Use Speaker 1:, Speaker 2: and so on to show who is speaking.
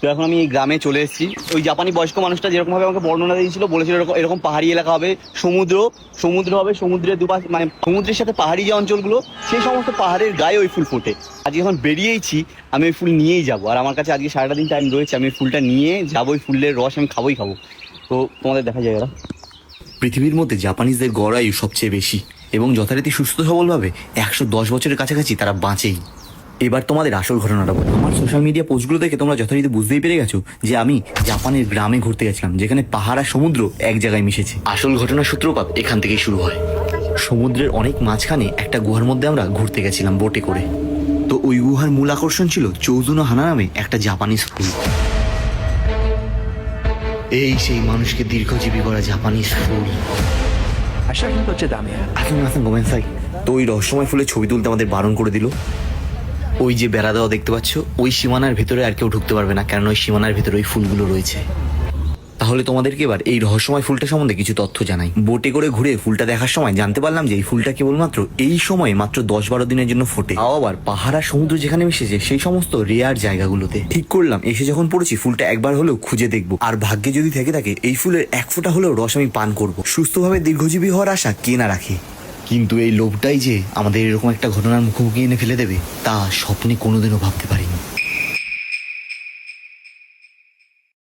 Speaker 1: তো এখন আমি এই গ্রামে চলে এসেছি। ওই জাপানি বয়স্ক মানুষটা যেরকম ভাবে আমাকে বর্ণনা দিয়েছিল, বলেছিল এরকম এরকম পাহাড়ি এলাকা হবে, সমুদ্র সমুদ্র হবে, সমুদ্রের দুপাশ মানে সমুদ্রের সাথে পাহাড়ি যে অঞ্চলগুলো, সেই সমস্ত পাহাড়ের গায়ে ওই ফুল ফোটে। আজকে যখন বেরিয়েইছি আমি ওই ফুল নিয়েই যাব। আর আমার কাছে আজকে সারাটা দিন টাইম রয়েছে, আমি ফুলটা নিয়ে যাব, ওই ফুলের রস আমি খাবোই খাব। তো তোমাদের দেখা যায় ওরা
Speaker 2: পৃথিবীর মধ্যে জাপানিজদের গড় আয়ু সবচেয়ে বেশি এবং যথারীতি সুস্থ সবলভাবে একশো দশ বছরের কাছাকাছি তারা বাঁচেই। এবার তোমাদের আসল ঘটনাটা বলো। আমার সোশ্যাল মিডিয়া পোস্টগুলো দেখে তোমরা যথারীতি বুঝতেই পেরে গেছো যে আমি জাপানের গ্রামে ঘুরতে গেছিলাম যেখানে পাহাড় আর সমুদ্র এক জায়গায় মিশেছে। আসল ঘটনার সূত্রপাত এখান থেকেই শুরু হয়। সমুদ্রের অনেক মাঝখানে একটা গুহার মধ্যে আমরা ঘুরতে গেছিলাম বোটে করে। তো ওই গুহার মূল আকর্ষণ ছিল চৌজুনো হানা নামে একটা জাপানিজ ফুল। এই সেই মানুষকে দীর্ঘজীবী করা জাপানিজ ফুল।
Speaker 3: eu te dar mesmo.
Speaker 2: আসুন আসুন গোমেন সাই। তো ওই রহস্যময় ফুলের ছবি তুলতে আমাদের বারণ করে দিল। ওই যে বেড়া দেওয়া দেখতে পাচ্ছ, ওই সীমানার ভেতরে আর কেউ ঢুকতে পারবে না কারণ ওই সীমানার ভেতরে ওই ফুলগুলো রয়েছে। তাহলে তোমাদেরকে এবার এই রহস্যময় ফুলটা সম্বন্ধে কিছু তথ্য জানাই। বোটে করে ঘুরে ফুলটা দেখার সময় জানতে পারলাম যে এই ফুলটা কেবলমাত্র এই সময় মাত্র দশ বারো দিনের জন্য ফোটে। আবার পাহাড়া সমুদ্র যেখানে মিশেছে, সেই সমস্ত রেয়ার জায়গাগুলোতে। ঠিক করলাম, এসে যখন পড়েছি, ফুলটা একবার হলেও খুঁজে দেখব। আর ভাগ্যে যদি থেকে থাকে, এই ফুলের এক ফোঁটা হলেও রস আমি পান করব। সুস্থভাবে দীর্ঘজীবী হওয়ার আশা কে না রাখে? কিন্তু এই লোভটাই যে আমাদের এরকম একটা ঘটনার মুখোমুখি এনে ফেলে দেবে, তা স্বপ্নে কোনোদিনও ভাবতে পারিনি।